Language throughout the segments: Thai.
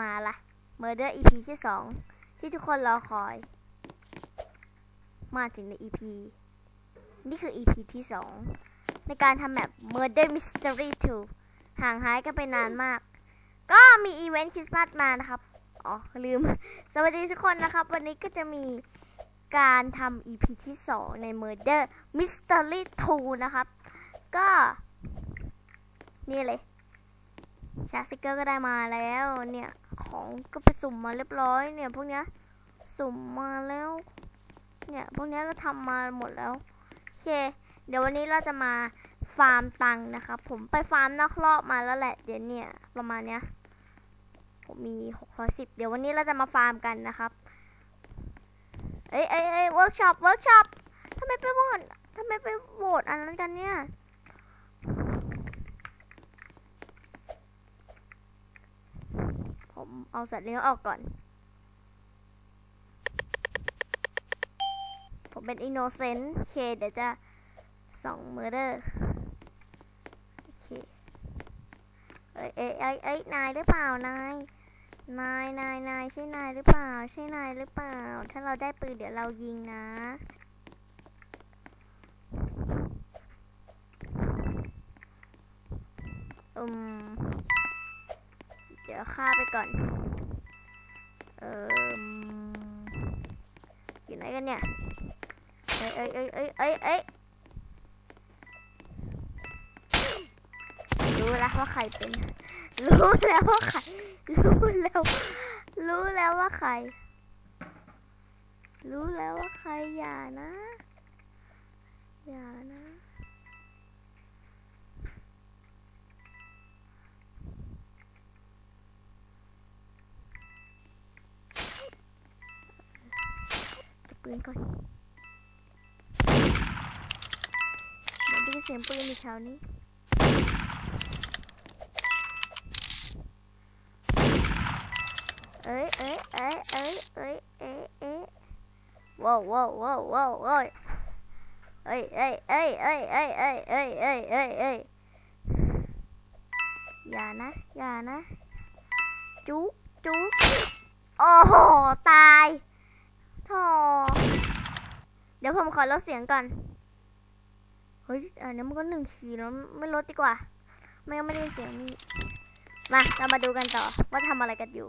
มาละ Murder EP ที่สองที่ทุกคนรอคอย มาถึงใน EP นี่คือ EP ที่สองในการทำแบบ Murder Mystery 2 ห่างหายกันไปนานมาก ก็มีอีเวนต์คริสต์มาสมานะครับ อ๋อ ลืม สวัสดีทุกคนนะครับ วันนี้ก็จะมีการทำ EP ที่2ใน Murder Mystery 2 นะครับ ก็ นี่เลย ชาร์สติกเกอร์ก็ได้มาแล้วเนี่ย ของก็ไปสุ่มมาเรียบร้อยเนี่ยพวกเนี้ยสุ่มมาแล้ว เนี่ยพวกเนี้ยก็ทำมาหมดแล้วโอเค เดี๋ยววันนี้เราจะมาฟาร์มตังค์นะครับผมไปฟาร์มนอกรอบมาแล้วแหละ เดี๋ยวเนี่ยประมาณเนี้ยผมมี610เดี๋ยววันนี้เราจะมาฟาร์มกันนะครับ เอ้ยเอ้ยเอ้ยเวิร์กช็อปเวิร์กช็อปทำไมไปโหวตทำไมไปโหวตอันนั้นกันเนี่ย ผมเอาสัตว์เลี้ยงออกก่อน ผมเป็นอินโนเซนต์เค เดี๋ยวจะส่องมือเดอร์โอเคเอ้ยเอ้ยเอ้ยนายหรือเปล่านายนายนายนายใช่นายหรือเปล่า ใช่นายหรือเปล่า ถ้าเราได้ปืนเดี๋ยวเรายิงนะอืม ดี๋ยวฆ่าไปก่อน เอออยู่ไหนกันเนี่ย เอ้ยเอ้ยเอ้ยเอ้ยเอ้ยเอ้ยรู้แล้วว่าใครเป็น รู้แล้วว่าใคร รู้แล้ว รู้แล้วว่าใคร รู้แล้วว่าใครอย่านะ อย่านะ ปืนก่อนเดี๋ยวได้ยินเสียงปืนอีกแถวนี้เอ้ยเอ้ยเอ้ยเอ้ยเอ้ยเอ้ยเอ้ยว้าวว้าวว้าวว้าวว้าวเอ้ยเอ้ยเอ้ยเอ้ยเอ้ยเอ้ยเอ้ยเอ้ยเอ้ยเอ้ยอย่านะอย่านะจุ๊กจุ๊กโอ้โหตายโธ่ เดี๋ยวผมขอลดเสียงก่อน เฮ้ยอันนี้มันก็หนึ่งขีดแล้วไม่ลดดีกว่า ไม่งั้นไม่ได้เสียงนี่ มาเรามาดูกันต่อว่าทำอะไรกันอยู่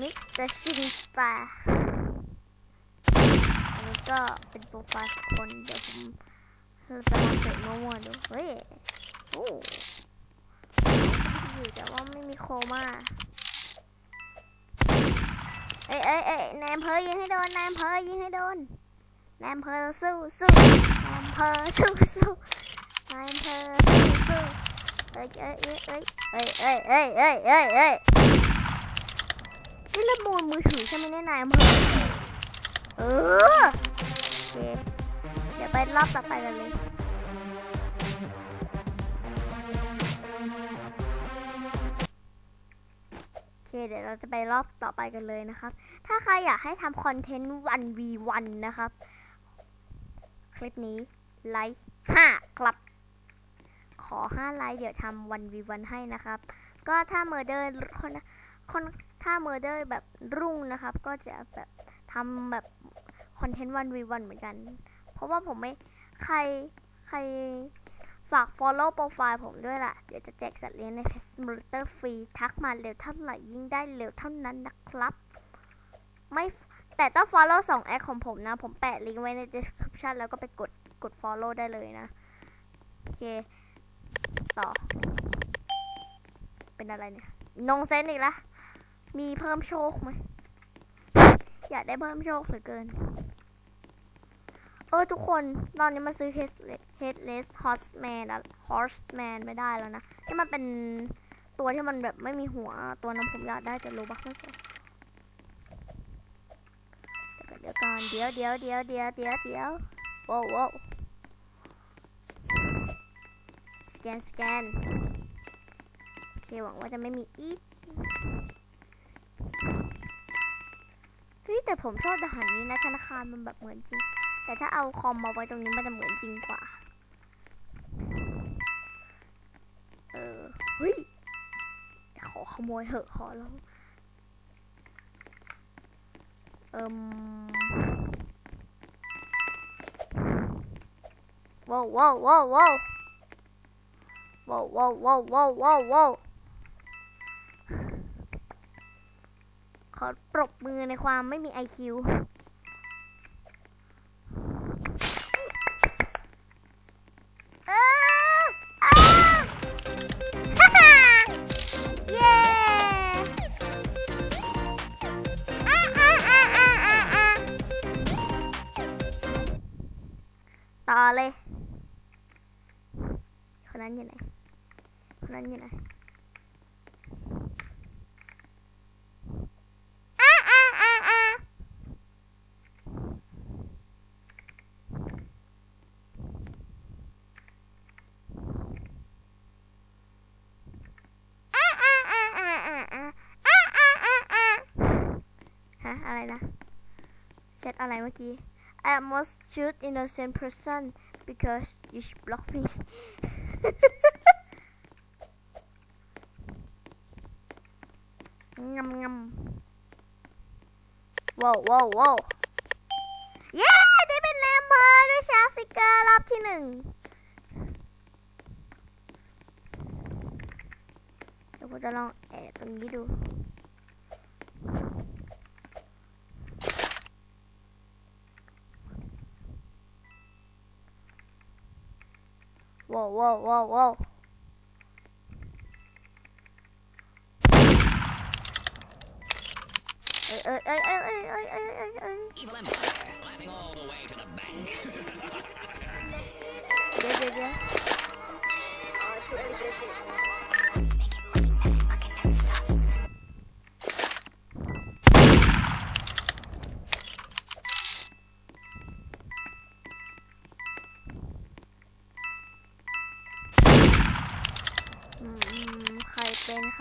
มิสเตอร์ชินสตาร์อันนี้ก็เป็นโปรไฟล์คนเดี๋ยวผมเราจะลองเปิดมั่วๆดู เฮ้ย โอ้อยู่แต่ว่าไม่มีโคม่า เอ้ยเอ้ยเอ้ยนายอำเภอยิงให้โดนนายอำเภอยิงให้โดนนายอำเภอสู้สู้นายอำเภอสู้สู้นายอำเภอสู้สู้เอ้ยเอ้ยเอ้ยเอ้ยเอ้ยเอ้ยเอ้ยเอ้ยเอ้ยเอ้ยนี่ละมูลมือถือใช่ไหมเนี่ยนายอำเภอเออโอเคเดี๋ยวไปรอบต่อไปกันเลย เคเดี๋ยวเราจะไปรอบต่อไปกันเลยนะครับ ถ้าใครอยากให้ทำคอนเทนต์ 1v1 นะครับ คลิปนี้ไลค์5ครับ ขอ5ไลค์เดี๋ยวทำ 1v1 ให้นะครับ ก็ถ้าเมอร์เดอร์คนคนถ้าเมอร์เดอร์แบบรุ่งนะครับ ก็จะแบบทำแบบคอนเทนต์ 1v1 เหมือนกัน เพราะว่าผมไม่ใครใคร ฝาก follow โปรไฟล์ผมด้วยล่ะ เดี๋ยวจะแจกสัตว์เลี้ยงใน p e t s m o t e r ฟรี ทักมาเร็วเท่าไหร่ยิ่งได้เร็วเท่านั้นนะครับ ไม่แต่ต้อง follow 2แอคของผมนะ ผมแปะลิงก์ไว้ใน description แล้วก็ไปกดกด follow ได้เลยนะ โอเค ต่อ เป็นอะไรเนี่ย นงเซนอีกละ มีเพิ่มโชคไหม อยากได้เพิ่มโชคเหลือเกิน เออทุกคนตอนนี้มาซื้อ headless headless horseman อะ horseman ไม่ได้แล้วนะ ที่มันเป็นตัวที่มันแบบไม่มีหัวตัวนั้นผมอยากได้แต่รู้บ้าไม่พอเดี๋ยวก่อนเดี๋ยวเดี๋ยวเดี๋ยวเดี๋ยวเดี๋ยวเดี๋ยวว้าวว้าวสแกนสแกนโอเคหวังว่าจะไม่มีอีกเฮ้ยแต่ผมชอบทหารนี้นะธนาคารมันแบบเหมือนจริง แต่ถ้าเอาคอมมาไว้ตรงนี้มันจะเหมือนจริงกว่า เออเฮ้ย ขอขโมยเหอะขอแล้ว เอิมว้าวว้าวว้าวว้าวว้าวว้าวว้าวว้าวว้าวว้าวขอปรบมือในความไม่มี IQ เอ นั้นอยู่ไหนคนนั้นอยู่ไหนอะไรนะ เซตอะไรเมื่อกี้ I must shoot innocent person because you block me งำงำว้าวว้าวว้าวเย้ได้เป็นแรมเพอร์ด้วยชาร์จสติกเกอร์รอบที่หนึ่งเดี๋ยวผมจะลองแอบตรงนี้ดู whoa, whoa, whoa, whoa. Evil Empire, laughing all the way to the bank. yeah, yeah, yeah. Oh, it's too ambitious.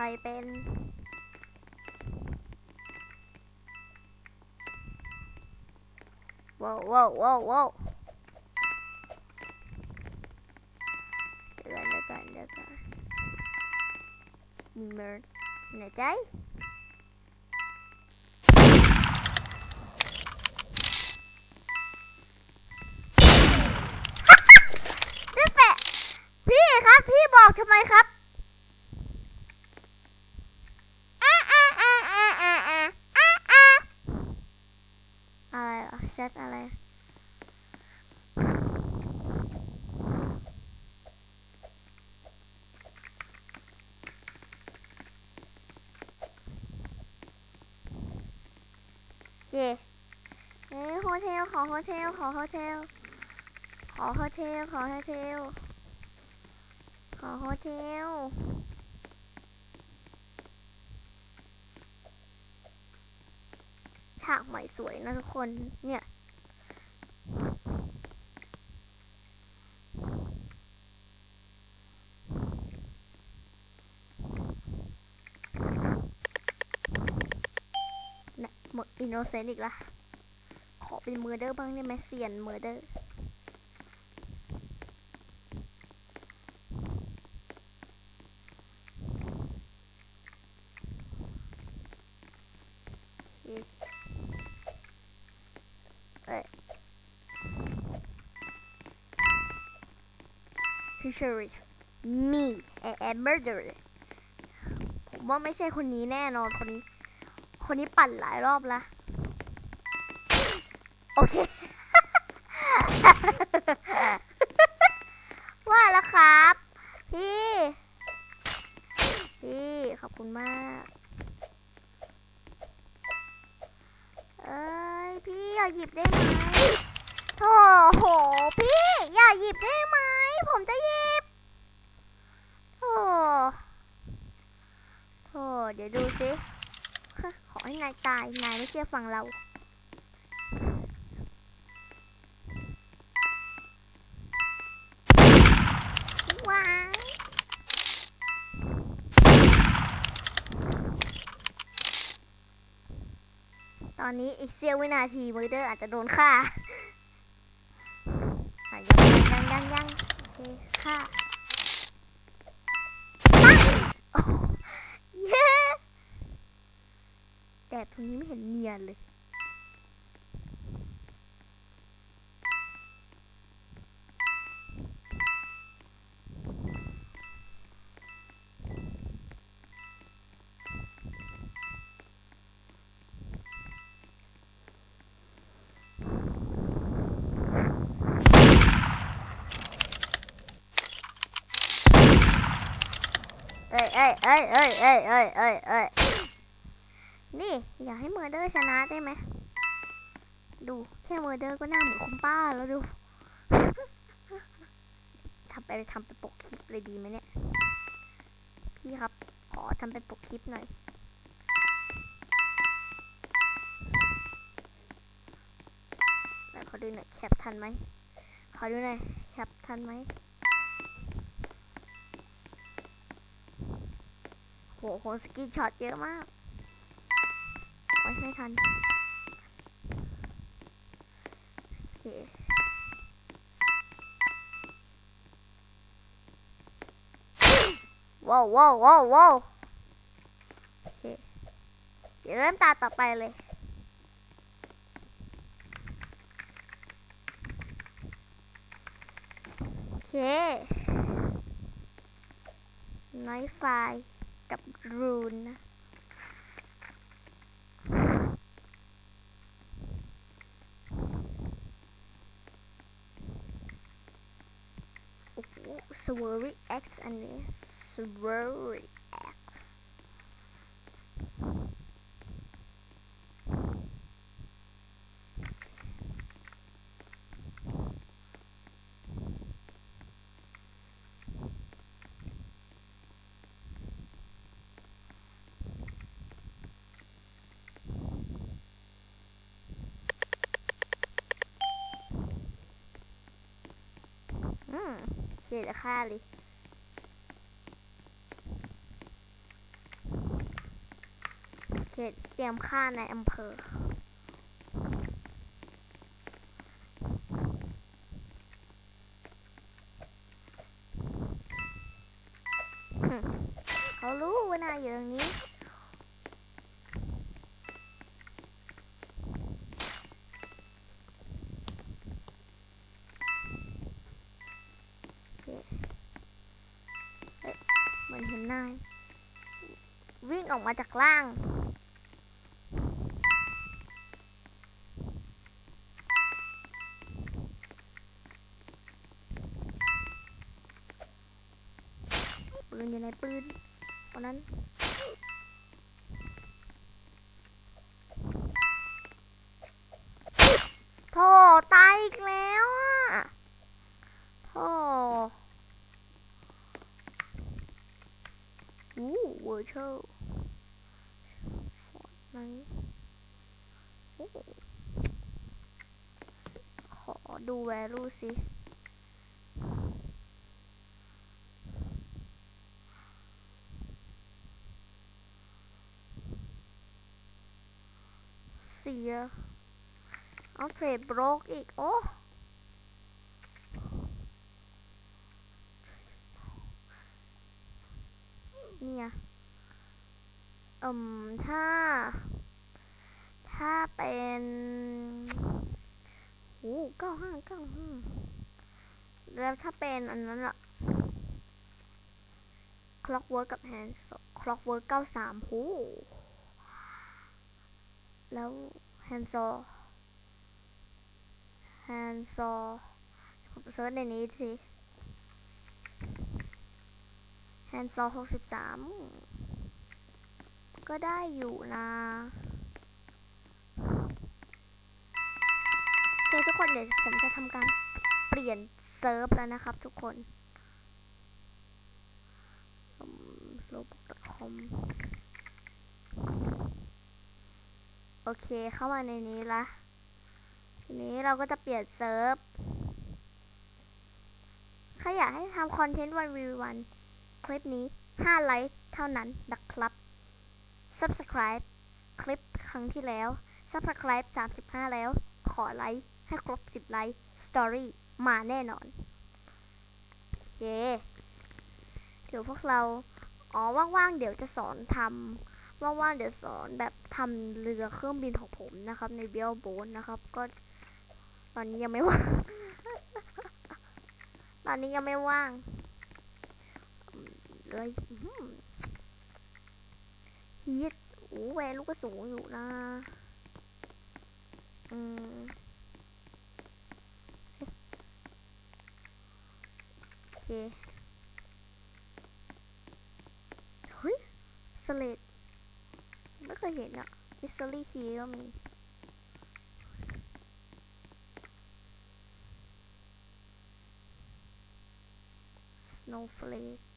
เป็นใครเป็นว้าวว้าวว้าวว้าวเดี๋ยวกันเดี๋ยวกันเดี๋ยวกันมีเมิร์ดไหนใจพี่แปะพี่ครับ พี่บอกทำไมครับ อโฮเทล ขอโฮเทล ขอโฮเทล ขอโฮเทล ขอโฮเทล ฉากใหม่สวยนะทุกคน เนี่ยหมดอินโนเซนต์อีกละขอ เป็นมือเดอร์บ้างได้ไหมเซียนมือเดอร์ชิเอ้ยพี่เชอรี่ me I am murderer ผมว่าไม่ใช่คนนี้แน่นอนคนนี้ คนนี้ปั่นหลายรอบละ โอเค ว่าแล้วครับ พี่ พี่ ขอบคุณมาก เอ้ย พี่อย่าหยิบได้ไหมโถโห พี่ อย่าหยิบได้ไหม ผมจะหยิบโถโถเดี๋ยวดูสิขอให้นายตาย นายไม่เชื่อฟังเรา อนนี้อีกเสี้ยววินาทีมือเดอร์อาจจะโดนฆ่ายังยังยังโอเคฆ่าเย้แต่ตรงนี้ไม่เห็นเนียนเลย เอ้ยเอ้ยเอ้ยเอ้ยเอ้ยเอ้ยเอ้ยนี่ อยากให้เมอร์เดอร์ชนะได้ไหม ดูแค่เมอร์เดอร์ก็น่าเหมือนคุณป้าแล้วดูทำไปทำไปปกคลิปเลยดีไหมเนี่ย พี่ครับ ขอทำเป็นปกคลิปหน่อย ขอดูหน่อยแคปทันไหมขอดูหน่อยแคปทันไหม โหโหสกีช็อตเยอะมากโอ้ไม่ทัน โอเคว้าวว้าวว้าวว้าวโอเคเดี๋ยวเริ่มตาต่อไปเลยโอเคน้อยไฟ กับรูนนะโอ้โหสวอริเอ็กซ์อันนี้สวอริ โอเคจะฆ่าเลยโอเคเตรียมฆ่าในอำเภอเขารู้ว่านายอยู่ตรงนี้ ออกมาจากล่าง ปืนอยู่ในปืนคนนั้นโธ่ตายอีกแล้วอะโธ่อู้เวอร์ชวล ไนโอ้ขอดูแวลูสิเสียเอาเทรดบล็อกอีก โอ้เนี่ย อืมถ้า ถ้าเป็นโอ้เก้าห้าเก้าห้าแล้วถ้าเป็นอันนั้นอะ Clockwork กับ hands clockwork เก้าสามโหแล้ว Hand Saw Hand Saw ผมเซิร์ชในนี้สิแฮนด์ซอหกสิบสาม ก็ได้อยู่นะโอเคทุกคนเดี๋ยวผมจะทำการเปลี่ยนเซิร์ฟแล้วนะครับทุกคนโลบคอมโอเคเข้ามาในนี้ละทีนี้เราก็จะเปลี่ยนเซิร์ฟใครอยากให้ทำคอนเทนต์วันวีวันคลิปนี้ 5 ไลค์เท่านั้นนะ Subscribe คลิปครั้งที่แล้ว Subscribe 35 แล้ว ขอไลค์ให้ครบ 10 ไลค์ Story มาแน่นอน โอเค เดี๋ยวพวกเรา อ๋อ ว่างๆ เดี๋ยวจะสอนทำว่างๆ เดี๋ยวสอนแบบทำเรือเครื่องบินของผมนะครับ ในเบลโบนนะครับ ก็ ตอนนี้ยังไม่ว่าง ตอนนี้ยังไม่ว่างเลย ฮีทโอ้แวลูกก็สูงอยู่นะ อืมโอเคเฮ้ยสเลดไม่เคยเห็นอะมิสซิลี่คีก็มี snowflake ส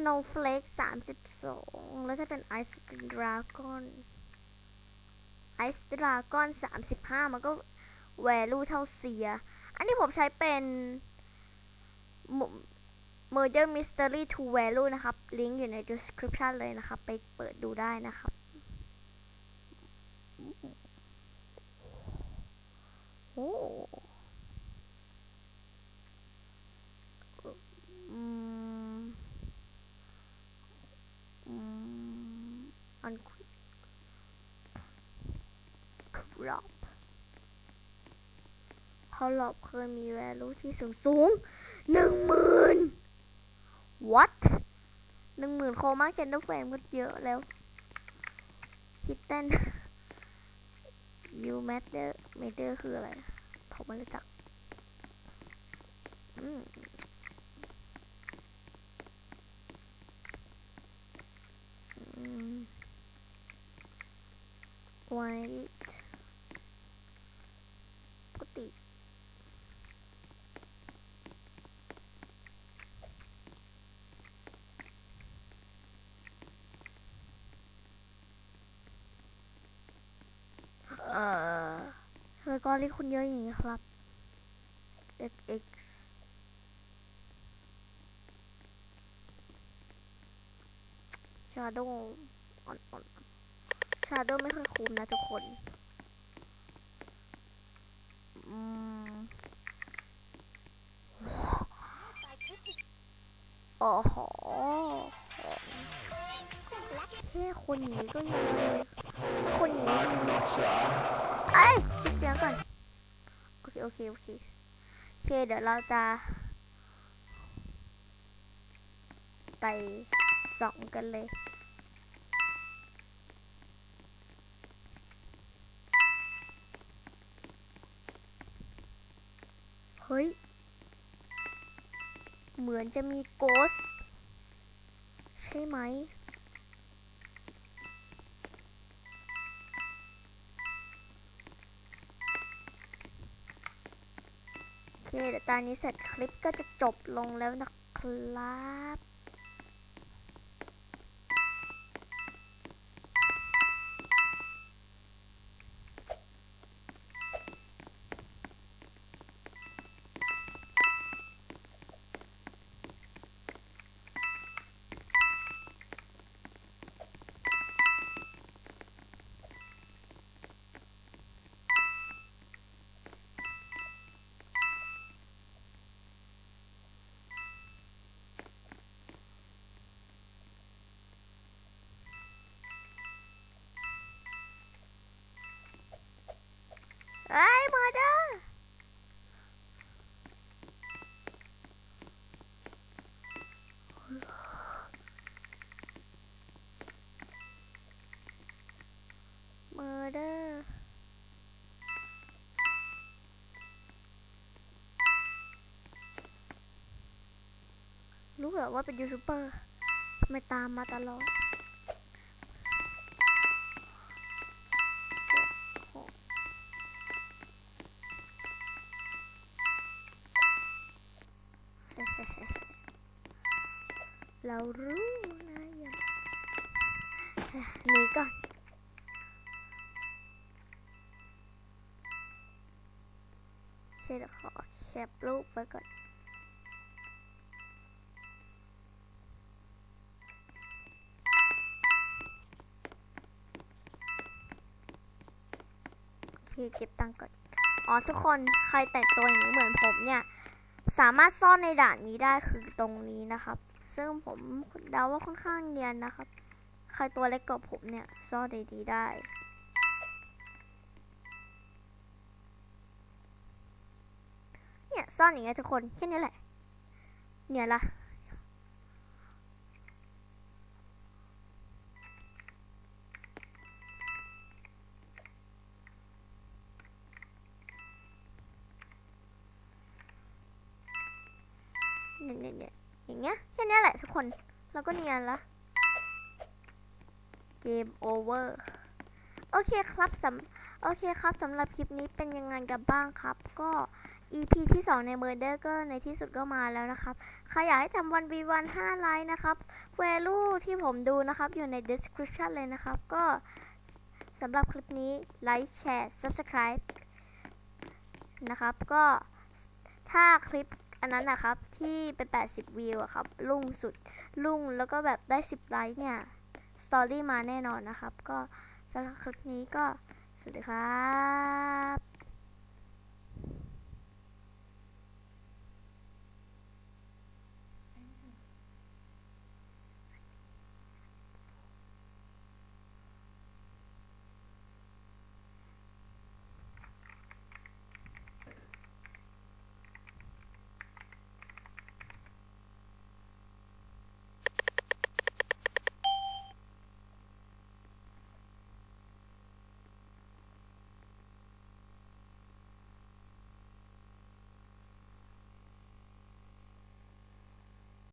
โนว์เฟลกสามสิบสองแล้วถ้าเป็นไอซ์ดราก้อนไอซ์ดราก้อนสามสิบห้ามันก็แวลูเท่าเสีย อันนี้ผมใช้เป็น Murder Mystery to Value นะครับ ลิงก์อยู่ใน description เลยนะครับ ไปเปิดดูได้นะครับ โอ้อืม อืม อันครับเขาหลอบเคยมี value ที่สูงสูงหนึ่งหมื่น what หนึ่งหมื่นโคมาเคนเดอร์เฟรมก็เยอะแล้ว คิดเต้น you matter matter คืออะไร ผมไม่รู้จัก อืม white ปกติเอ่อทำไมก้อนเรียกคุณเยอะอย่างนี้ครับ x x ชาโดอ่อนๆ ชาโดไม่ค่อยคุ้มนะทุกคนอโอ้โหแค่คนนี้ก็ยังคนนี้มีเอ้ยปิดเสียงก่อน โอเค โอเค โอเค โอเค เดี๋ยวเราจะ ไปส่องกันเลย ฮ้ย เหมือนจะมีโกส ใช่ไหม โอเคแต่ตอนนี้เสร็จคลิปก็จะจบลงแล้วนะครับ เอ้ยมาเด้อมาเด้อรู้เหรอว่าเป็นยูทูบเบอร์ทำไมตามมาตลอด แคปรูปไว้ก่อน โอเก็บตังก่อน อ๋อทุกคนใครแต่งตัวอย่างนี้เหมือนผมเนี่ย สามารถซ่อนในด่านนี้ได้คือตรงนี้นะครับ ซึ่งผมเดาว่าค่อนข้างเนียนนะครับ ใครตัวเล็กกว่าผมเนี่ย ซ่อนในนี้ได้ ซ่อนอย่างเงี้ยทุกคน แค่นี้แหละ เนี่ยละเนี่ยเนี่ยเนี่ยอย่างเงี้ยแค่นี้แหละทุกคน แล้วก็เนียนละเกมโอเวอร์โอเคครับสำโอเคครับสำหรับคลิปนี้เป็นยังไงกันบ้างครับ ก็ EP ที่ 2 ใน Murder ก็ในที่สุดก็มาแล้วนะครับ ใครอยากให้ทำวัน v 1 5ไลน์นะครับ value ที่ผมดูนะครับ อยู่ใน description เลยนะครับ ก็สำหรับคลิปนี้ไลค์แชร์ subscribe นะครับ ก็ถ้าคลิปอันนั้นนะครับ ที่เป็น 80 วิวอะครับลุ่งสุดลุ่งแล้วก็แบบได้ 10 ไลค์เนี่ย สตอรี่มาแน่นอนนะครับ ก็สำหรับคลิปนี้ก็สวัสดีครับ